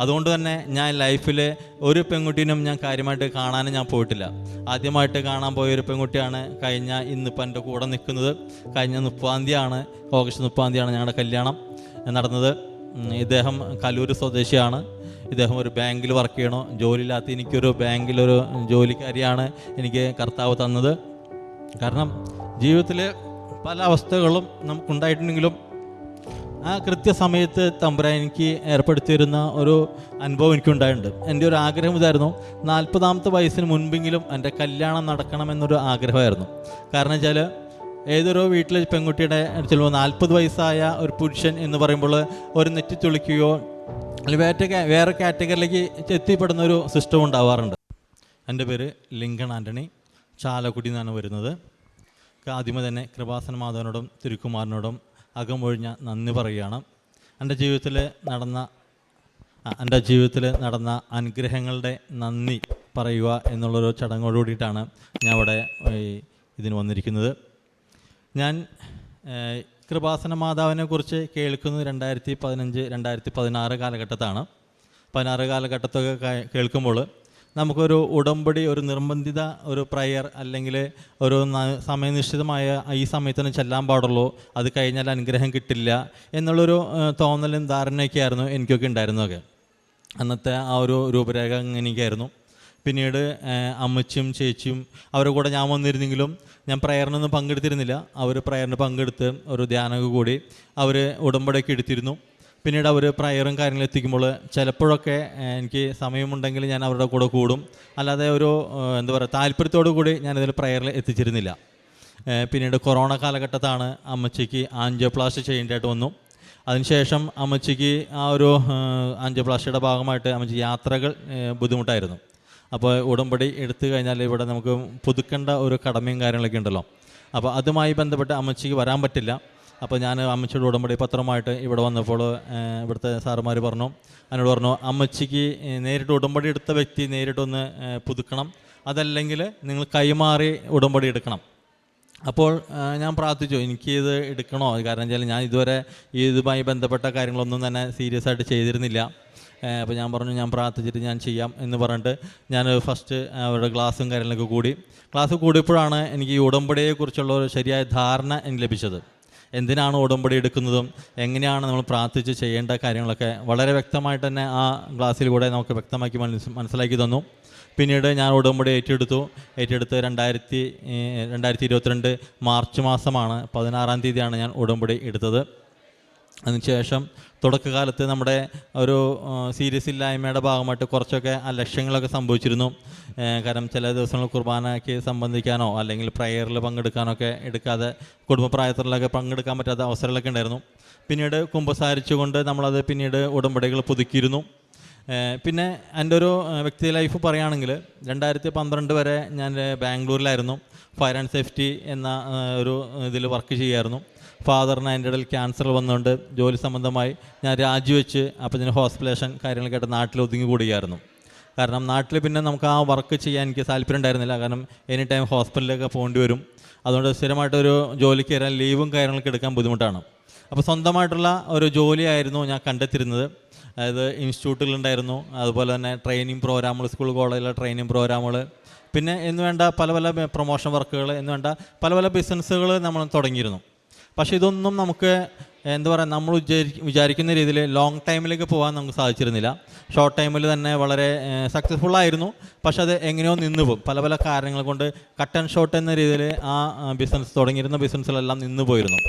അതുകൊണ്ട് തന്നെ ഞാൻ ലൈഫിൽ ഒരു പെൺകുട്ടീനും ഞാൻ കാര്യമായിട്ട് കാണാനും ഞാൻ പോയിട്ടില്ല. ആദ്യമായിട്ട് കാണാൻ പോയ ഒരു പെൺകുട്ടിയാണ് കഴിഞ്ഞ ഇന്നിപ്പോൾ എന്റെ കൂടെ നിൽക്കുന്നത്. കഴിഞ്ഞ മുപ്പതാം തീയതിയാണ് ഓഗസ്റ്റ് മുപ്പതാം തീയതിയാണ് ഞങ്ങളുടെ കല്യാണം നടന്നത്. ഇദ്ദേഹം കലൂർ സ്വദേശിയാണ്. ഇദ്ദേഹം ഒരു ബാങ്കിൽ വർക്ക് ചെയ്യണോ. ജോലിയില്ലാത്ത എനിക്കൊരു ബാങ്കിലൊരു ജോലിക്കാരിയാണ് എനിക്ക് കർത്താവ് തന്നത്. കാരണം ജീവിതത്തിൽ പല അവസ്ഥകളും നമുക്കുണ്ടായിട്ടുണ്ടെങ്കിലും ആ കൃത്യസമയത്ത് തമ്പുരാൻ എനിക്ക് ഏർപ്പെടുത്തിയിരുന്ന ഒരു അനുഭവം എനിക്കുണ്ടായിട്ടുണ്ട്. എന്റെ ഒരു ആഗ്രഹം ഇതായിരുന്നു. നാൽപ്പതാമത്തെ വയസ്സിന് മുൻപെങ്കിലും എന്റെ കല്യാണം നടക്കണമെന്നൊരു ആഗ്രഹമായിരുന്നു. കാരണം വെച്ചാൽ ഏതൊരു വീട്ടിലെ പെൺകുട്ടിയുടെ ചിലപ്പോൾ നാൽപ്പത് വയസ്സായ ഒരു പുരുഷൻ എന്ന് പറയുമ്പോൾ ഒരു നെറ്റി തുളിക്കുകയോ വേറെ വേറെ കാറ്റഗറിയിലേക്ക് എത്തിപ്പെടുന്ന ഒരു സിസ്റ്റം ഉണ്ടാവാറുണ്ട്. എന്റെ പേര് ലിങ്കൺ ആന്റണി. ചാലക്കുടി നിന്നാണ് വരുന്നത്. ആദ്യമേ തന്നെ കൃപാസന മാധവനോടും തിരുക്കുമാറിനോടും അകമൊഴിഞ്ഞ നന്ദി പറയുകയാണ്. എന്റെ ജീവിതത്തിൽ നടന്ന എന്റെ ജീവിതത്തിൽ നടന്ന അനുഗ്രഹങ്ങളുടെ നന്ദി പറയുക എന്നുള്ളൊരു ചടങ്ങോട് കൂടിയിട്ടാണ് ഞാൻ ഇവിടെ ഇതിന് വന്നിരിക്കുന്നത്. ഞാൻ കൃപാസന മാതാവിനെ കുറിച്ച് കേൾക്കുന്നത് രണ്ടായിരത്തി പതിനഞ്ച് രണ്ടായിരത്തി പതിനാറ് കാലഘട്ടത്താണ്. പതിനാറ് കാലഘട്ടത്തൊക്കെ കേൾക്കുമ്പോൾ നമുക്കൊരു ഉടമ്പടി ഒരു നിർബന്ധിത ഒരു പ്രയർ അല്ലെങ്കിൽ ഒരു സമയനിശ്ചിതമായ ഈ സമയത്തിന് ചെല്ലാൻ പാടുള്ളൂ. അത് കഴിഞ്ഞാൽ അനുഗ്രഹം കിട്ടില്ല എന്നുള്ളൊരു തോന്നലും ധാരണയൊക്കെ ആയിരുന്നു എനിക്കൊക്കെ ഉണ്ടായിരുന്നതൊക്കെ അന്നത്തെ ആ ഒരു രൂപരേഖ എനിക്കായിരുന്നു പിന്നീട് അമ്മച്ചും ചേച്ചിയും അവരുടെ കൂടെ ഞാൻ വന്നിരുന്നെങ്കിലും ഞാൻ പ്രയറിനൊന്നും പങ്കെടുത്തിരുന്നില്ല. അവർ പ്രയറിന് പങ്കെടുത്ത് ഒരു ധ്യാനമൊക്കെ കൂടി അവർ ഉടമ്പടിയൊക്കെ എടുത്തിരുന്നു. പിന്നീട് അവർ പ്രയറും കാര്യങ്ങളും എത്തിക്കുമ്പോൾ ചിലപ്പോഴൊക്കെ എനിക്ക് സമയമുണ്ടെങ്കിൽ ഞാൻ അവരുടെ കൂടെ കൂടും. അല്ലാതെ ഒരു എന്താ പറയുക താല്പര്യത്തോടു കൂടി ഞാനിതിൽ പ്രയറിൽ എത്തിച്ചിരുന്നില്ല. പിന്നീട് കൊറോണ കാലഘട്ടത്താണ് അമ്മച്ചിക്ക് ആൻജിയോപ്ലാസ്റ്റി ചെയ്യേണ്ടതായിട്ട് വന്നു. അതിനുശേഷം അമ്മച്ചിക്ക് ആ ഒരു ആൻജിയോപ്ലാസ്റ്റിയുടെ ഭാഗമായിട്ട് അമ്മച്ചി യാത്രകൾ ബുദ്ധിമുട്ടായിരുന്നു. അപ്പോൾ ഉടമ്പടി എടുത്തു കഴിഞ്ഞാൽ ഇവിടെ നമുക്ക് പുതുക്കേണ്ട ഒരു കടമയും കാര്യങ്ങളൊക്കെ ഉണ്ടല്ലോ. അപ്പോൾ അതുമായി ബന്ധപ്പെട്ട് അമ്മച്ചിക്ക് വരാൻ പറ്റില്ല. അപ്പോൾ ഞാൻ അമ്മച്ചിയുടെ ഉടമ്പടി പത്രമായിട്ട് ഇവിടെ വന്നപ്പോൾ ഇവിടുത്തെ സാറുമാർ പറഞ്ഞു എന്നോട് പറഞ്ഞു അമ്മച്ചിക്ക് നേരിട്ട് ഉടമ്പടി എടുത്ത വ്യക്തി നേരിട്ടൊന്ന് പുതുക്കണം. അതല്ലെങ്കിൽ നിങ്ങൾ കൈമാറി ഉടമ്പടി എടുക്കണം. അപ്പോൾ ഞാൻ പ്രാർത്ഥിച്ചു എനിക്ക് ഇത് എടുക്കണോ? കാരണം വെച്ചാൽ ഞാൻ ഇതുവരെ ഇതുമായി ബന്ധപ്പെട്ട കാര്യങ്ങളൊന്നും തന്നെ സീരിയസ് ആയിട്ട് ചെയ്തിരുന്നില്ല. അപ്പോൾ ഞാൻ പറഞ്ഞു ഞാൻ പ്രാർത്ഥിച്ചിട്ട് ഞാൻ ചെയ്യാം എന്ന് പറഞ്ഞിട്ട് ഞാൻ ഫസ്റ്റ് അവരുടെ ക്ലാസ്സും കാര്യങ്ങളൊക്കെ കൂടി. ക്ലാസ് കൂടിയപ്പോഴാണ് എനിക്ക് ഈ ഉടമ്പടിയെക്കുറിച്ചുള്ള ഒരു ശരിയായ ധാരണ എനിക്ക് ലഭിച്ചത്. എന്തിനാണ് ഉടമ്പടി എടുക്കുന്നതും എങ്ങനെയാണ് നമ്മൾ പ്രാർത്ഥിച്ച് ചെയ്യേണ്ട കാര്യങ്ങളൊക്കെ വളരെ വ്യക്തമായിട്ട് തന്നെ ആ ക്ലാസ്സിൽ കൂടെ നമുക്ക് വ്യക്തമാക്കി മനസ്സ് മനസ്സിലാക്കി തന്നു. പിന്നീട് ഞാൻ ഉടമ്പടി ഏറ്റെടുത്തു. ഏറ്റെടുത്ത് രണ്ടായിരത്തി രണ്ടായിരത്തി ഇരുപത്തിരണ്ട് മാർച്ച് മാസമാണ് പതിനാറാം തീയതിയാണ് ഞാൻ ഉടമ്പടി എടുത്തത്. അതിനുശേഷം തുടക്കകാലത്ത് നമ്മുടെ ഒരു സീരിയസ് ഇല്ലായ്മയുടെ ഭാഗമായിട്ട് കുറച്ചൊക്കെ ആ ലക്ഷ്യങ്ങളൊക്കെ സംഭവിച്ചിരുന്നു. കാരണം ചില ദിവസങ്ങൾ കുർബാനയ്ക്ക് സംബന്ധിക്കാനോ അല്ലെങ്കിൽ പ്രയറിൽ പങ്കെടുക്കാനൊക്കെ എടുക്കാതെ കുടുംബപ്രായത്തിലൊക്കെ പങ്കെടുക്കാൻ പറ്റാത്ത അവസരങ്ങളൊക്കെ ഉണ്ടായിരുന്നു. പിന്നീട് കുമ്പസാരിച്ചുകൊണ്ട് നമ്മളത് പിന്നീട് ഉടമ്പടികൾ പുതുക്കിയിരുന്നു. പിന്നെ എന്റെ ഒരു വ്യക്തി ലൈഫ് പറയുകയാണെങ്കിൽ രണ്ടായിരത്തി പന്ത്രണ്ട് വരെ ഞാൻ ബാംഗ്ലൂരിലായിരുന്നു. ഫയർ ആൻഡ് സേഫ്റ്റി എന്ന ഒരു ഇതിൽ വർക്ക് ചെയ്യുമായിരുന്നു ഫാദറിന് അതിന്റെ ഇടയിൽ ക്യാൻസർ വന്നുകൊണ്ട് ജോലി സംബന്ധമായി ഞാൻ രാജിവെച്ച് അപ്പോൾ ഇതിന് ഹോസ്പിറ്റലേഷൻ കാര്യങ്ങളൊക്കെ നാട്ടിൽ ഒതുങ്ങി കൂടുകയായിരുന്നു കാരണം നാട്ടിൽ പിന്നെ നമുക്ക് ആ വർക്ക് ചെയ്യാൻ എനിക്ക് താല്പര്യം ഉണ്ടായിരുന്നില്ല. കാരണം എനി ടൈം ഹോസ്പിറ്റലിലൊക്കെ പോകേണ്ടി വരും. അതുകൊണ്ട് സ്ഥിരമായിട്ടൊരു ജോലിക്ക് കയറാൻ ലീവും കാര്യങ്ങളൊക്കെ എടുക്കാൻ ബുദ്ധിമുട്ടാണ്. അപ്പോൾ സ്വന്തമായിട്ടുള്ള ഒരു ജോലിയായിരുന്നു ഞാൻ കണ്ടെത്തിയിരുന്നത്. അതായത് ഇൻസ്റ്റിറ്റ്യൂട്ടുകളുണ്ടായിരുന്നു അതുപോലെ തന്നെ ട്രെയിനിങ് പ്രോഗ്രാമുകൾ സ്കൂൾ കോളേജിലെ ട്രെയിനിങ് പ്രോഗ്രാമുകൾ പിന്നെ എന്നുവേണ്ട പല പല പ്രൊമോഷൻ വർക്കുകൾ എന്നുവേണ്ട പല പല ബിസിനസ്സുകൾ നമ്മൾ തുടങ്ങിയിരുന്നു. പക്ഷേ ഇതൊന്നും നമുക്ക് എന്താ പറയുക നമ്മൾ വിചാരി വിചാരിക്കുന്ന രീതിയിൽ ലോങ് ടൈമിലേക്ക് പോകാൻ നമുക്ക് സാധിച്ചിരുന്നില്ല. ഷോർട്ട് ടൈമിൽ തന്നെ വളരെ സക്സസ്ഫുൾ ആയിരുന്നു. പക്ഷെ അത് എങ്ങനെയോ നിന്ന് പോകും പല പല കാരണങ്ങൾ കൊണ്ട് കട്ട് ആൻഡ് ഷോർട്ട് എന്ന രീതിയിൽ ആ ബിസിനസ് തുടങ്ങിയിരുന്ന ബിസിനസ്സിലെല്ലാം നിന്ന് പോയിരുന്നു.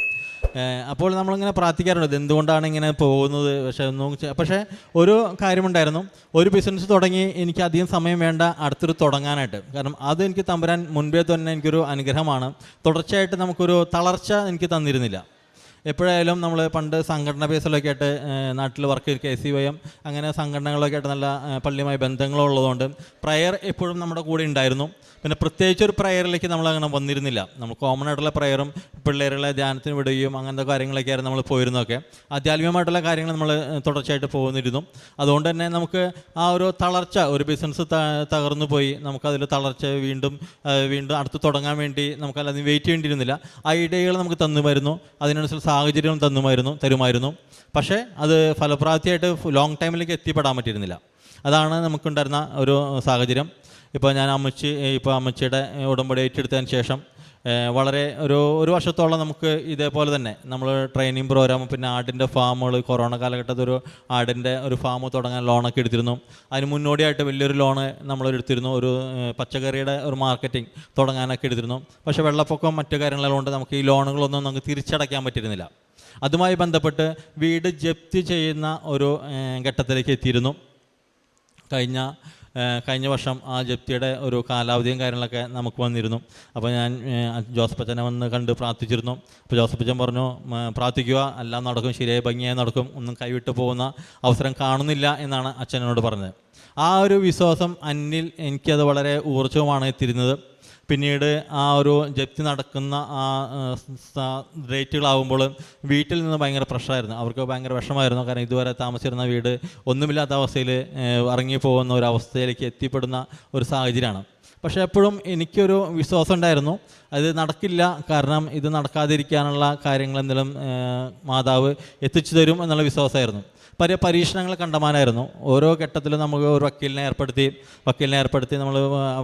അപ്പോൾ നമ്മളിങ്ങനെ പ്രാർത്ഥിക്കാറുണ്ട്. എന്തുകൊണ്ടാണ് ഇങ്ങനെ പോകുന്നത്? പക്ഷേ ഒന്നും പക്ഷേ ഒരു കാര്യമുണ്ടായിരുന്നു. ഒരു ബിസിനസ് തുടങ്ങി എനിക്ക് അധികം സമയം വേണ്ട അടുത്തൊരു തുടങ്ങാനായിട്ട്. കാരണം അത് എനിക്ക് തമ്പുരാൻ മുൻപേ തന്നെ എനിക്കൊരു അനുഗ്രഹമാണ്. തുടർച്ചയായിട്ട് നമുക്കൊരു തളർച്ച എനിക്ക് തന്നിരുന്നില്ല. എപ്പോഴായാലും നമ്മൾ പണ്ട് സംഘടന ബേസിലൊക്കെ ആയിട്ട് നാട്ടിൽ വർക്ക് ചെയ്ത് കെ സി വൈ എം അങ്ങനെ സംഘടനകളൊക്കെ ആയിട്ട് നല്ല പള്ളിയുമായി ബന്ധങ്ങളുള്ളതുകൊണ്ട് പ്രയർ എപ്പോഴും നമ്മുടെ കൂടെ ഉണ്ടായിരുന്നു. പിന്നെ പ്രത്യേകിച്ച് ഒരു പ്രയറിലേക്ക് നമ്മൾ അങ്ങനെ വന്നിരുന്നില്ല. നമ്മൾ കോമൺ ആയിട്ടുള്ള പ്രയറും പിള്ളേരുകളെ ധ്യാനത്തിന് വിടുകയും അങ്ങനത്തെ കാര്യങ്ങളൊക്കെ ആയിരുന്നു നമ്മൾ പോയിരുന്നതൊക്കെ. ആധ്യാത്മികമായിട്ടുള്ള കാര്യങ്ങൾ നമ്മൾ തുടർച്ചയായിട്ട് പോകുന്നിരുന്നു അതുകൊണ്ട് തന്നെ നമുക്ക് ആ ഒരു തളർച്ച ഒരു ബിസിനസ് തകർന്നു പോയി. നമുക്കതിൽ തളർച്ച വീണ്ടും വീണ്ടും അടുത്ത് തുടങ്ങാൻ വേണ്ടി നമുക്കല്ലാതെ വെയിറ്റ് ചെയ്യേണ്ടിയിരുന്നില്ല. ഐഡിയകൾ നമുക്ക് തന്നു വരുന്നു. അതിനനുസരിച്ച് സാഹചര്യവും തന്നുമായിരുന്നു തരുമായിരുന്നു. പക്ഷേ അത് ഫലപ്രാപ്തിയായിട്ട് ലോങ് ടൈമിലേക്ക് എത്തിപ്പെടാൻ പറ്റിയിരുന്നില്ല. അതാണ് നമുക്കുണ്ടായിരുന്ന ഒരു സാഹചര്യം. ഇപ്പോൾ ഞാൻ അമ്മച്ചി ഇപ്പോൾ അമ്മച്ചിയുടെ ഉടമ്പടി ഏറ്റെടുത്തതിന് ശേഷം വളരെ ഒരു ഒരു വർഷത്തോളം നമുക്ക് ഇതേപോലെ തന്നെ നമ്മൾ ട്രെയിനിങ് പ്രോഗ്രാം പിന്നെ ആടിന്റെ ഫാമുകൾ കൊറോണ കാലഘട്ടത്തിൽ ഒരു ആടിന്റെ ഒരു ഫാം തുടങ്ങാൻ ലോണൊക്കെ എടുത്തിരുന്നു. അതിന് മുന്നോടിയായിട്ട് വലിയൊരു ലോണ് നമ്മൾ എടുത്തിരുന്നു. ഒരു പച്ചക്കറിയുടെ ഒരു മാർക്കറ്റിംഗ് തുടങ്ങാനൊക്കെ എടുത്തിരുന്നു. പക്ഷേ വെള്ളപ്പൊക്കം മറ്റു കാര്യങ്ങളെല്ലാം കൊണ്ട് നമുക്ക് ഈ ലോണുകളൊന്നും നമുക്ക് തിരിച്ചടയ്ക്കാൻ പറ്റിയിരുന്നില്ല. അതുമായി ബന്ധപ്പെട്ട് വീട് ജപ്തി ചെയ്യുന്ന ഒരു ഘട്ടത്തിലേക്ക് എത്തിയിരുന്നു. കഴിഞ്ഞ കഴിഞ്ഞ വർഷം ആ ജപ്തിയുടെ ഒരു കാലാവധിയും കാര്യങ്ങളൊക്കെ നമുക്ക് വന്നിരുന്നു. അപ്പോൾ ഞാൻ ജോസഫ് അച്ഛനെ വന്ന് കണ്ട് പ്രാർത്ഥിച്ചിരുന്നു. അപ്പോൾ ജോസഫ് അച്ഛൻ പറഞ്ഞു പ്രാർത്ഥിക്കുക എല്ലാം നടക്കും ശരിയായി ഭംഗിയായി നടക്കും ഒന്നും കൈവിട്ട് പോകുന്ന അവസരം കാണുന്നില്ല എന്നാണ് അച്ഛനോട് പറഞ്ഞത്. ആ ഒരു വിശ്വാസം അന്നിൽ എനിക്കത് വളരെ ഊർജവുമാണ് എത്തിരുന്നത് പിന്നീട് ആ ഒരു ജപ്തി നടക്കുന്ന ആ റേറ്റുകളാവുമ്പോൾ വീട്ടിൽ നിന്ന് ഭയങ്കര പ്രഷറായിരുന്നു. അവർക്ക് ഭയങ്കര വിഷമമായിരുന്നു. കാരണം ഇതുവരെ താമസിച്ചിരുന്ന വീട് ഒന്നുമില്ലാത്ത അവസ്ഥയിൽ ഇറങ്ങി പോകുന്ന ഒരു അവസ്ഥയിലേക്ക് എത്തിപ്പെടുന്ന ഒരു സാഹചര്യമാണ്. പക്ഷേ എപ്പോഴും എനിക്കൊരു വിശ്വാസം ഉണ്ടായിരുന്നു. അത് നടക്കില്ല. കാരണം ഇത് നടക്കാതിരിക്കാനുള്ള ഏഹ്, മാതാവ് എത്തിച്ചു തരും എന്നുള്ള വിശ്വാസമായിരുന്നു. പല പരീക്ഷണങ്ങൾ കണ്ടമാനായിരുന്നു. ഓരോ ഘട്ടത്തിലും നമുക്ക് ഒരു വക്കീലിനെ ഏർപ്പെടുത്തി വക്കീലിനെ ഏർപ്പെടുത്തി നമ്മൾ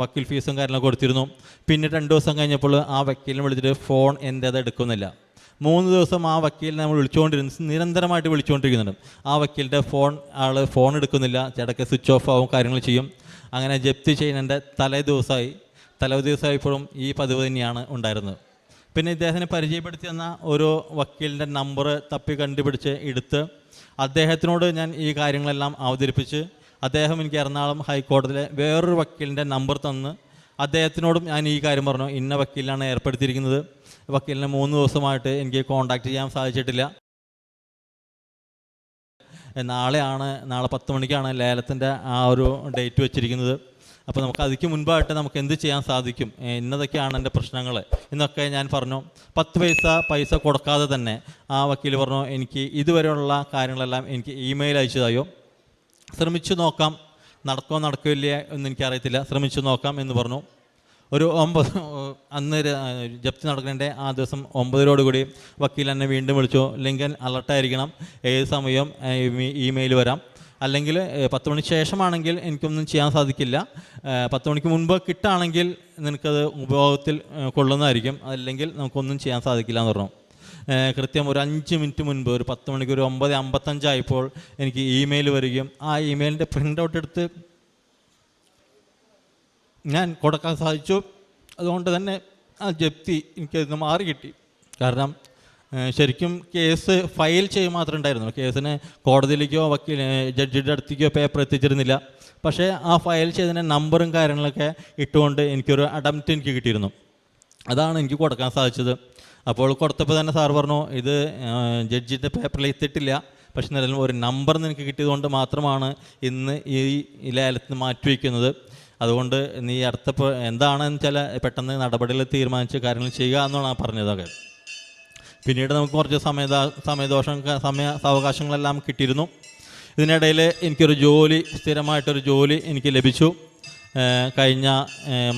വക്കീൽ ഫീസും കാര്യങ്ങളൊക്കെ കൊടുത്തിരുന്നു. പിന്നെ രണ്ട് ദിവസം കഴിഞ്ഞപ്പോൾ ആ വക്കീലിനെ വിളിച്ചിട്ട് ഫോൺ എന്റേത് എടുക്കുന്നില്ല. മൂന്ന് ദിവസം ആ വക്കീലിനെ നമ്മൾ വിളിച്ചുകൊണ്ടിരുന്നു നിരന്തരമായിട്ട് വിളിച്ചുകൊണ്ടിരിക്കുന്നുണ്ട്. ആ വക്കീലിന്റെ ഫോൺ ആൾ ഫോൺ എടുക്കുന്നില്ല. ചിടക്ക് സ്വിച്ച് ഓഫ് ആവും കാര്യങ്ങൾ ചെയ്യും. അങ്ങനെ ജപ്തി ചെയ്യുന്നതിന്റെ തലേ ദിവസമായി. തലേ ദിവസമായപ്പോഴും ഈ പതിവ് തന്നെയാണ് ഉണ്ടായിരുന്നത്. പിന്നെ ഇദ്ദേഹത്തിനെ പരിചയപ്പെടുത്തി തന്ന ഒരു വക്കീലിന്റെ നമ്പർ തപ്പി കണ്ടുപിടിച്ച് എടുത്ത് അദ്ദേഹത്തിനോട് ഞാൻ ഈ കാര്യങ്ങളെല്ലാം അവതരിപ്പിച്ച് അദ്ദേഹം എനിക്ക് എറണാകുളം ഹൈക്കോടതിയിലെ വേറൊരു വക്കീലിന്റെ നമ്പർ തന്ന് അദ്ദേഹത്തിനോടും ഞാൻ ഈ കാര്യം പറഞ്ഞു. ഇന്ന വക്കീലിനാണ് ഏർപ്പെടുത്തിയിരിക്കുന്നത്. വക്കീലിനെ മൂന്ന് ദിവസമായിട്ട് എനിക്ക് കോൺടാക്റ്റ് ചെയ്യാൻ സാധിച്ചിട്ടില്ല. നാളെയാണ് നാളെ പത്ത് മണിക്കാണ് ലേലത്തിന്റെ ആ ഒരു ഡേറ്റ് വെച്ചിരിക്കുന്നത്. അപ്പോൾ നമുക്ക് അതിക്ക് മുൻപായിട്ട് നമുക്ക് എന്ത് ചെയ്യാൻ സാധിക്കും? ഇന്നതൊക്കെയാണ് എന്റെ പ്രശ്നങ്ങൾ എന്നൊക്കെ ഞാൻ പറഞ്ഞു പത്ത് പൈസ പൈസ കൊടുക്കാതെ തന്നെ ആ വക്കീൽ പറഞ്ഞു എനിക്ക് ഇതുവരെയുള്ള കാര്യങ്ങളെല്ലാം എനിക്ക് ഇമെയിൽ അയച്ചു തയ്യോ? ശ്രമിച്ചു നോക്കാം. നടക്കോ നടക്കില്ല എന്ന് എനിക്കറിയത്തില്ല. ശ്രമിച്ചു നോക്കാം എന്ന് പറഞ്ഞു. ഒരു ഒമ്പത് അന്ന് ജപ്തി നടക്കുന്നതിന്റെ ആ ദിവസം ഒമ്പതിനോടുകൂടി വക്കീൽ എന്നെ വീണ്ടും വിളിച്ചു. ലിങ്കൻ അലർട്ടായിരിക്കണം. ഏത് സമയം ഇമെയിൽ വരാം. അല്ലെങ്കിൽ പത്ത് മണിക്ക് ശേഷമാണെങ്കിൽ എനിക്കൊന്നും ചെയ്യാൻ സാധിക്കില്ല. പത്ത് മണിക്ക് മുൻപ് കിട്ടുകയാണെങ്കിൽ നിനക്കത് ഉപയോഗത്തിൽ കൊള്ളുന്നതായിരിക്കും. അല്ലെങ്കിൽ നമുക്കൊന്നും ചെയ്യാൻ സാധിക്കില്ല എന്ന് പറഞ്ഞു. കൃത്യം ഒരു അഞ്ച് മിനിറ്റ് മുൻപ് ഒരു പത്ത് മണിക്ക് ഒരു ഒമ്പത് അമ്പത്തഞ്ചായപ്പോൾ എനിക്ക് ഇമെയിൽ വരികയും ആ ഇമെയിലിന്റെ പ്രിന്റ് ഔട്ട് എടുത്ത് ഞാൻ കൊടുക്കാൻ സാധിച്ചു. അതുകൊണ്ട് തന്നെ ആ ജപ്തി എനിക്കതിന് മാറി കിട്ടി കാരണം ശരിക്കും കേസ് ഫയൽ ചെയ്യുക മാത്രമേ ഉണ്ടായിരുന്നുള്ളൂ കേസിന് കോടതിയിലേക്കോ വക്കീൽ ജഡ്ജിയുടെ അടുത്തേക്കോ പേപ്പർ എത്തിച്ചിരുന്നില്ല. പക്ഷേ ആ ഫയൽ ചെയ്തതിന്റെ നമ്പറും കാര്യങ്ങളൊക്കെ ഇട്ടുകൊണ്ട് എനിക്കൊരു അഡംപ്റ്റ് എനിക്ക് കിട്ടിയിരുന്നു. അതാണ് എനിക്ക് കൊടുക്കാൻ സാധിച്ചത്. അപ്പോൾ കൊടുത്തപ്പോൾ തന്നെ സാർ പറഞ്ഞു ഇത് ജഡ്ജിന്റെ പേപ്പറിൽ എത്തിയിട്ടില്ല. പക്ഷെ നിലവിൽ ഒരു നമ്പർ നിനക്ക് കിട്ടിയതുകൊണ്ട് മാത്രമാണ് ഇന്ന് ഈ ലേലത്തിന് മാറ്റിവെക്കുന്നത് അതുകൊണ്ട് നീ അടുത്ത പ- എന്താണെന്ന് വെച്ചാൽ പെട്ടെന്ന് നടപടികൾ തീരുമാനിച്ച് കാര്യങ്ങൾ ചെയ്യുക എന്നാണ് പറഞ്ഞതൊക്കെ പിന്നീട് നമുക്ക് കുറച്ച് സമയ സമയദോഷം സമയ സാവകാശങ്ങളെല്ലാം കിട്ടിയിരുന്നു. ഇതിനിടയിൽ എനിക്കൊരു ജോലി സ്ഥിരമായിട്ടൊരു ജോലി എനിക്ക് ലഭിച്ചു. കഴിഞ്ഞ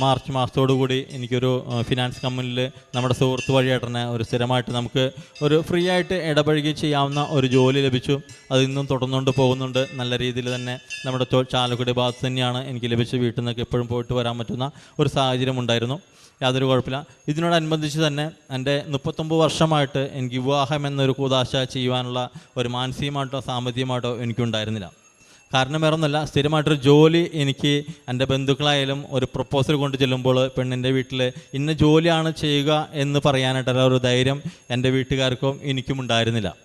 മാർച്ച് മാസത്തോടു കൂടി എനിക്കൊരു ഫിനാൻസ് കമ്പനിയിൽ നമ്മുടെ സുഹൃത്ത് വഴിയേട്ടനെ ഒരു സ്ഥിരമായിട്ട് നമുക്ക് ഒരു ഫ്രീ ആയിട്ട് ഇടപഴകി ചെയ്യാവുന്ന ഒരു ജോലി ലഭിച്ചു. അത് ഇന്നും തുടർന്നുകൊണ്ട് പോകുന്നുണ്ട്. നല്ല രീതിയിൽ തന്നെ നമ്മുടെ ചാലക്കുടി ഭാഗത്ത് തന്നെയാണ് എനിക്ക് ലഭിച്ച വീട്ടിൽ നിന്നൊക്കെ എപ്പോഴും പോയിട്ട് വരാൻ പറ്റുന്ന ഒരു സാഹചര്യം ഉണ്ടായിരുന്നു. യാതൊരു കുഴപ്പമില്ല. ഇതിനോടനുബന്ധിച്ച് തന്നെ എന്റെ മുപ്പത്തൊമ്പത് വർഷമായിട്ട് എനിക്ക് വിവാഹം എന്നൊരു കൂതാശ ചെയ്യുവാനുള്ള ഒരു മാനസികമായിട്ടോ സാമ്പത്തികമായിട്ടോ എനിക്കുണ്ടായിരുന്നില്ല. കാരണം വേറെ ഒന്നുമല്ല സ്ഥിരമായിട്ടൊരു ജോലി എനിക്ക് എന്റെ ബന്ധുക്കളായാലും ഒരു പ്രപ്പോസൽ കൊണ്ട് ചെല്ലുമ്പോൾ പെണ്ണിന്റെ വീട്ടിൽ ഇന്ന ജോലിയാണ് ചെയ്യുക എന്ന് പറയാനായിട്ടുള്ള ഒരു ധൈര്യം എന്റെ വീട്ടുകാർക്കും എനിക്കും ഉണ്ടായിരുന്നില്ല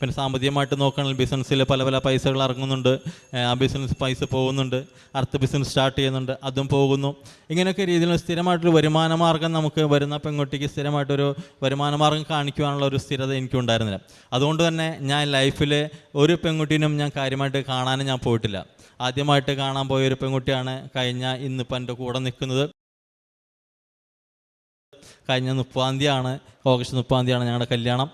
പിന്നെ സാമ്പത്തികമായിട്ട് നോക്കുകയാണെങ്കിൽ ബിസിനസ്സിൽ പല പല പൈസകൾ ഇറങ്ങുന്നുണ്ട്. ആ ബിസിനസ് പൈസ പോകുന്നുണ്ട്. അടുത്ത ബിസിനസ് സ്റ്റാർട്ട് ചെയ്യുന്നുണ്ട്. അതും പോകുന്നു. ഇങ്ങനെയൊക്കെ രീതിയിൽ സ്ഥിരമായിട്ടൊരു വരുമാന മാർഗം നമുക്ക് വരുന്ന പെൺകുട്ടിക്ക് സ്ഥിരമായിട്ടൊരു വരുമാന മാർഗം കാണിക്കുവാനുള്ള ഒരു സ്ഥിരത എനിക്കുണ്ടായിരുന്നില്ല. അതുകൊണ്ട് തന്നെ ഞാൻ ലൈഫിൽ ഒരു പെൺകുട്ടീനും ഞാൻ കാര്യമായിട്ട് കാണാനും ഞാൻ പോയിട്ടില്ല. ആദ്യമായിട്ട് കാണാൻ പോയ ഒരു പെൺകുട്ടിയാണ് കഴിഞ്ഞ ഇന്നിപ്പോൾ എന്റെ കൂടെ നിൽക്കുന്നത്. കഴിഞ്ഞ മുപ്പതാം തീയതിയാണ് ഓഗസ്റ്റ് മുപ്പതാം തീയതിയാണ് ഞങ്ങളുടെ കല്യാണം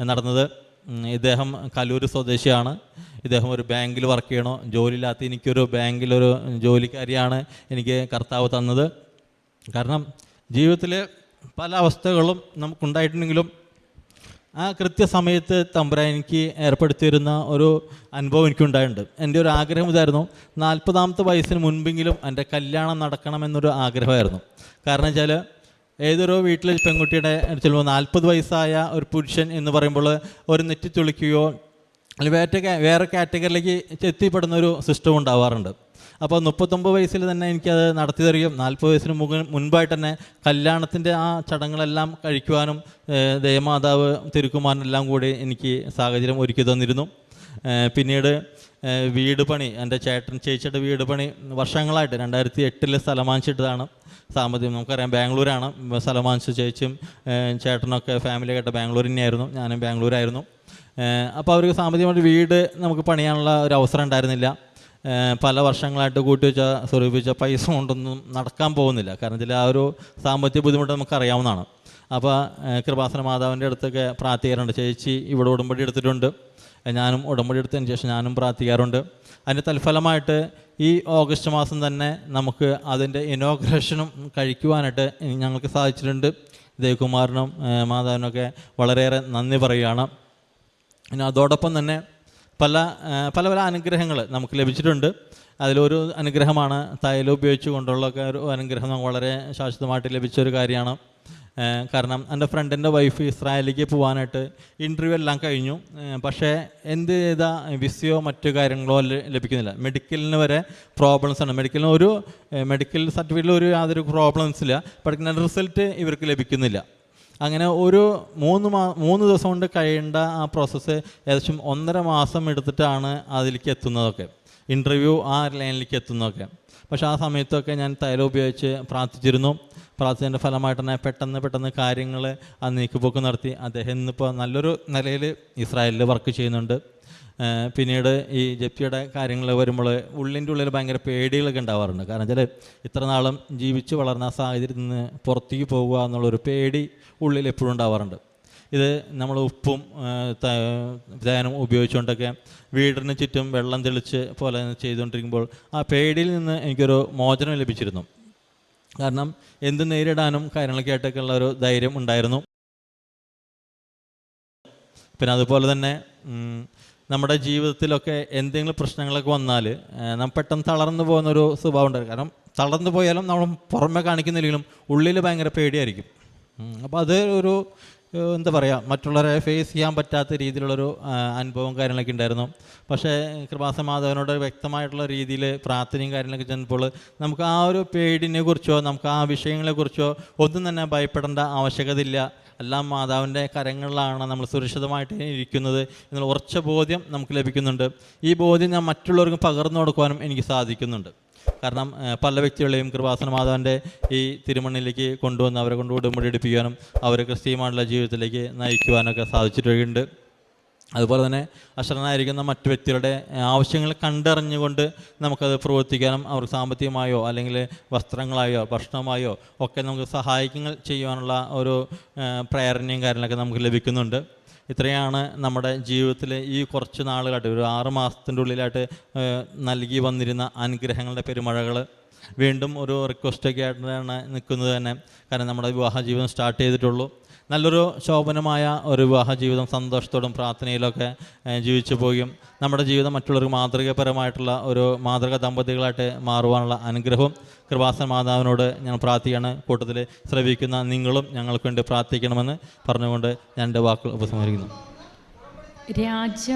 നടന്നത്. ഇദ്ദേഹം കലൂർ സ്വദേശിയാണ്. ഇദ്ദേഹം ഒരു ബാങ്കിൽ വർക്ക് ചെയ്യണോ? ജോലിയില്ലാത്ത എനിക്കൊരു ബാങ്കിലൊരു ജോലിക്കാരിയാണ് എനിക്ക് കർത്താവ് തന്നത്. കാരണം ജീവിതത്തിൽ പല അവസ്ഥകളും നമുക്കുണ്ടായിട്ടുണ്ടെങ്കിലും ആ കൃത്യസമയത്ത് തമ്പുരാൻ എനിക്ക് ഏർപ്പെടുത്തിയിരുന്ന ഒരു അനുഭവം എനിക്കുണ്ടായിട്ടുണ്ട്. എന്റെ ഒരു ആഗ്രഹം ഇതായിരുന്നു നാൽപ്പതാമത്തെ വയസ്സിന് മുൻപെങ്കിലും എന്റെ കല്യാണം നടക്കണമെന്നൊരു ആഗ്രഹമായിരുന്നു. കാരണം വെച്ചാൽ ഏതൊരു വീട്ടിലെ പെൺകുട്ടിയുടെ ചിലപ്പോൾ നാൽപ്പത് വയസ്സായ ഒരു പുരുഷൻ എന്ന് പറയുമ്പോൾ ഒരു നെറ്റി തുളിക്കുകയോ വേറെ വേറെ കാറ്റഗറിയിലേക്ക് എത്തിപ്പെടുന്ന ഒരു സിസ്റ്റം ഉണ്ടാവാറുണ്ട്. അപ്പോൾ മുപ്പത്തൊമ്പത് വയസ്സിൽ തന്നെ എനിക്കത് നടത്തി തരികയും നാൽപ്പത് വയസ്സിന് മുക മുൻപായിട്ട് തന്നെ കല്യാണത്തിന്റെ ആ ചടങ്ങുകളെല്ലാം കഴിക്കുവാനും ഏഹ്, ദേവമാതാവ് തിരുക്കുമാരനെല്ലാം കൂടി എനിക്ക് സാഹചര്യം ഒരുക്കി തന്നിരുന്നു. പിന്നീട് വീട് പണി എന്റെ ചേട്ടൻ ചേച്ചിയുടെ വീട് പണി വർഷങ്ങളായിട്ട് രണ്ടായിരത്തി എട്ടിൽ സ്ഥലം വാങ്ങിച്ചിട്ടതാണ് സാമ്പത്തികം. നമുക്കറിയാം ബാംഗ്ലൂരാണ് സ്ഥലം വാങ്ങിച്ച ചേച്ചിയും ചേട്ടനൊക്കെ ഫാമിലി കേട്ട ബാംഗ്ലൂർ തന്നെയായിരുന്നു ഞാനും ബാംഗ്ലൂരായിരുന്നു. അപ്പോൾ അവർക്ക് സാമ്പത്തികമായിട്ട് വീട് നമുക്ക് പണിയാനുള്ള ഒരു അവസരം ഉണ്ടായിരുന്നില്ല. പല വർഷങ്ങളായിട്ട് കൂട്ടി വെച്ച സ്വരൂപിച്ച പൈസ കൊണ്ടൊന്നും നടക്കാൻ പോകുന്നില്ല. കാരണം ഇതിൽ ആ ഒരു സാമ്പത്തിക ബുദ്ധിമുട്ട് നമുക്ക് അറിയാവുന്നതാണ് അപ്പോൾ കൃപാസന മാതാവിന്റെ അടുത്തൊക്കെ പ്രാർത്ഥിക്കാറുണ്ട്. ചേച്ചി ഇവിടെ ഉടമ്പടി എടുത്തിട്ടുണ്ട്. ഞാനും ഉടമ്പടി എടുത്തതിന് ശേഷം ഞാനും പ്രാർത്ഥിക്കാറുണ്ട്. അതിന്റെ തൽഫലമായിട്ട് ഈ ഓഗസ്റ്റ് മാസം തന്നെ നമുക്ക് അതിന്റെ ഇനോഗ്രേഷനും കഴിക്കുവാനായിട്ട് ഞങ്ങൾക്ക് സാധിച്ചിട്ടുണ്ട്. ദേവകുമാറിനും മാതാവിനൊക്കെ വളരെയേറെ നന്ദി പറയുകയാണ്. പിന്നെ അതോടൊപ്പം തന്നെ പല പല പല അനുഗ്രഹങ്ങൾ നമുക്ക് ലഭിച്ചിട്ടുണ്ട്. അതിലൊരു അനുഗ്രഹമാണ് തൈലം ഉപയോഗിച്ച് കൊണ്ടുള്ളൊക്കെ ഒരു അനുഗ്രഹം നമുക്ക് വളരെ ശാശ്വതമായിട്ട് ലഭിച്ച ഒരു കാര്യമാണ്. കാരണം എന്റെ ഫ്രണ്ടിന്റെ വൈഫ് ഇസ്രായേലിലേക്ക് പോകാനായിട്ട് ഇന്റർവ്യൂ എല്ലാം കഴിഞ്ഞു. പക്ഷേ എന്ത് ചെയ്താൽ വിസയോ മറ്റു കാര്യങ്ങളോ ലഭിക്കുന്നില്ല. മെഡിക്കലിന് വരെ പ്രോബ്ലംസ് ആണ്. മെഡിക്കലിന് ഒരു മെഡിക്കൽ സർട്ടിഫിക്കറ്റിൽ ഒരു യാതൊരു പ്രോബ്ലംസ് ഇല്ല. പഠിക്കുന്ന റിസൾട്ട് ഇവർക്ക് ലഭിക്കുന്നില്ല. അങ്ങനെ ഒരു മൂന്ന് മാ മൂന്ന് ദിവസം കൊണ്ട് കഴിയേണ്ട ആ പ്രോസസ്സ് ഏകദേശം ഒന്നര മാസം എടുത്തിട്ടാണ് അതിലേക്ക് എത്തുന്നതൊക്കെ. ഇന്റർവ്യൂ ആ ലൈനിലേക്ക് എത്തുന്നതൊക്കെ. പക്ഷേ ആ സമയത്തൊക്കെ ഞാൻ തൈലം ഉപയോഗിച്ച് പ്രാർത്ഥിച്ചിരുന്നു. പ്രാർത്ഥനയുടെ ഫലമായിട്ട് തന്നെ പെട്ടെന്ന് പെട്ടെന്ന് കാര്യങ്ങൾ ആ നീക്കുപോക്ക് നടത്തി. അദ്ദേഹം ഇന്നിപ്പോൾ നല്ലൊരു നിലയിൽ ഇസ്രായേലിൽ വർക്ക് ചെയ്യുന്നുണ്ട്. പിന്നീട് ഈ ജപ്തിയുടെ കാര്യങ്ങൾ വരുമ്പോൾ ഉള്ളിന്റെ ഉള്ളിൽ ഭയങ്കര പേടികളൊക്കെ ഉണ്ടാവാറുണ്ട്. കാരണം വെച്ചാൽ ഇത്ര നാളും ജീവിച്ച് വളർന്ന ആ സാഹചര്യത്തിൽ നിന്ന് പുറത്തേക്ക് പോകുക എന്നുള്ളൊരു പേടി ഉള്ളിൽ എപ്പോഴും ഉണ്ടാവാറുണ്ട്. ഇത് നമ്മൾ ഉപ്പും തേനും ഉപയോഗിച്ചുകൊണ്ടൊക്കെ വീടിന് ചുറ്റും വെള്ളം തെളിച്ച് പോലെ ചെയ്തുകൊണ്ടിരിക്കുമ്പോൾ ആ പേടിയിൽ നിന്ന് എനിക്കൊരു മോചനം ലഭിച്ചിരുന്നു. കാരണം എന്ത് നേരിടാനും കാര്യങ്ങളൊക്കെ ആയിട്ടൊക്കെ ഉള്ള ഒരു ധൈര്യം ഉണ്ടായിരുന്നു. പിന്നെ അതുപോലെ തന്നെ നമ്മുടെ ജീവിതത്തിലൊക്കെ എന്തെങ്കിലും പ്രശ്നങ്ങളൊക്കെ വന്നാൽ നാം പെട്ടെന്ന് തളർന്നു പോകുന്നൊരു സ്വഭാവം ഉണ്ടായിരുന്നു. കാരണം തളർന്നു പോയാലും നമ്മൾ പുറമെ കാണിക്കുന്നില്ലെങ്കിലും ഉള്ളിൽ ഭയങ്കര പേടിയായിരിക്കും. അപ്പോൾ അത് ഒരു എന്താ പറയുക മറ്റുള്ളവരെ ഫേസ് ചെയ്യാൻ പറ്റാത്ത രീതിയിലുള്ളൊരു അനുഭവം കാര്യങ്ങളൊക്കെ ഉണ്ടായിരുന്നു. പക്ഷേ കൃപാസ മാധവനോട് വ്യക്തമായിട്ടുള്ള രീതിയിൽ പ്രാർത്ഥനയും കാര്യങ്ങളൊക്കെ ചെന്നപ്പോൾ നമുക്ക് ആ ഒരു പേടിനെ കുറിച്ചോ നമുക്ക് ആ വിഷയങ്ങളെക്കുറിച്ചോ ഒന്നും തന്നെ ഭയപ്പെടേണ്ട ആവശ്യകതയില്ല. എല്ലാം മാതാവിന്റെ കരങ്ങളിലാണ് നമ്മൾ സുരക്ഷിതമായിട്ട് ഇരിക്കുന്നത് എന്നുള്ള ഉറച്ച ബോധ്യം നമുക്ക് ലഭിക്കുന്നുണ്ട്. ഈ ബോധ്യം ഞാൻ മറ്റുള്ളവർക്ക് പകർന്നു കൊടുക്കുവാനും എനിക്ക് സാധിക്കുന്നുണ്ട്. കാരണം പല വ്യക്തികളെയും കൃപാസന മാതാവിന്റെ ഈ തിരുമണ്ണിലേക്ക് കൊണ്ടുവന്ന് അവരെ കൊണ്ട് ഉടമ്പടി എടുപ്പിക്കാനും അവരെ ക്രിസ്തീയമായിട്ടുള്ള ജീവിതത്തിലേക്ക് നയിക്കുവാനൊക്കെ സാധിച്ചിട്ടുണ്ട്. അതുപോലെ തന്നെ അശ്രനായിരിക്കുന്ന മറ്റു വ്യക്തികളുടെ ആവശ്യങ്ങൾ കണ്ടറിഞ്ഞുകൊണ്ട് നമുക്കത് പ്രവർത്തിക്കാനും അവർക്ക് സാമ്പത്തികമായോ അല്ലെങ്കിൽ വസ്ത്രങ്ങളായോ ഭക്ഷണമായോ ഒക്കെ നമുക്ക് സഹായിക്കുന്ന ചെയ്യുവാനുള്ള ഒരു പ്രേരണയും കാര്യങ്ങളൊക്കെ നമുക്ക് ലഭിക്കുന്നുണ്ട്. ഇത്രയാണ് നമ്മുടെ ജീവിതത്തിൽ ഈ കുറച്ച് നാളുകളായിട്ട് ഒരു ആറ് മാസത്തിന്റെ ഉള്ളിലായിട്ട് നൽകി വന്നിരുന്ന അനുഗ്രഹങ്ങളുടെ പെരുമഴകൾ വീണ്ടും ഒരു റിക്വസ്റ്റൊക്കെ ആയിട്ടാണ് നിൽക്കുന്നത് തന്നെ. കാരണം നമ്മുടെ വിവാഹ ജീവിതം സ്റ്റാർട്ട് ചെയ്തിട്ടുള്ളൂ. നല്ലൊരു ശോഭനമായ ഒരു വിവാഹ ജീവിതം സന്തോഷത്തോടും പ്രാർത്ഥനയിലൊക്കെ ജീവിച്ചു പോവുകയും നമ്മുടെ ജീവിതം മറ്റുള്ളവർക്ക് മാതൃകപരമായിട്ടുള്ള ഒരു മാതൃക ദമ്പതികളായിട്ട് മാറുവാനുള്ള അനുഗ്രഹവും കൃപാസൻ മാതാവിനോട് ഞാൻ പ്രാർത്ഥിക്കുകയാണ്. കൂട്ടത്തിൽ ശ്രവിക്കുന്ന നിങ്ങളും ഞങ്ങൾക്ക് വേണ്ടി പ്രാർത്ഥിക്കണമെന്ന് പറഞ്ഞുകൊണ്ട് ഞാൻ എന്റെ വാക്കുകൾ ഉപസംഹരിക്കുന്നു. രാജ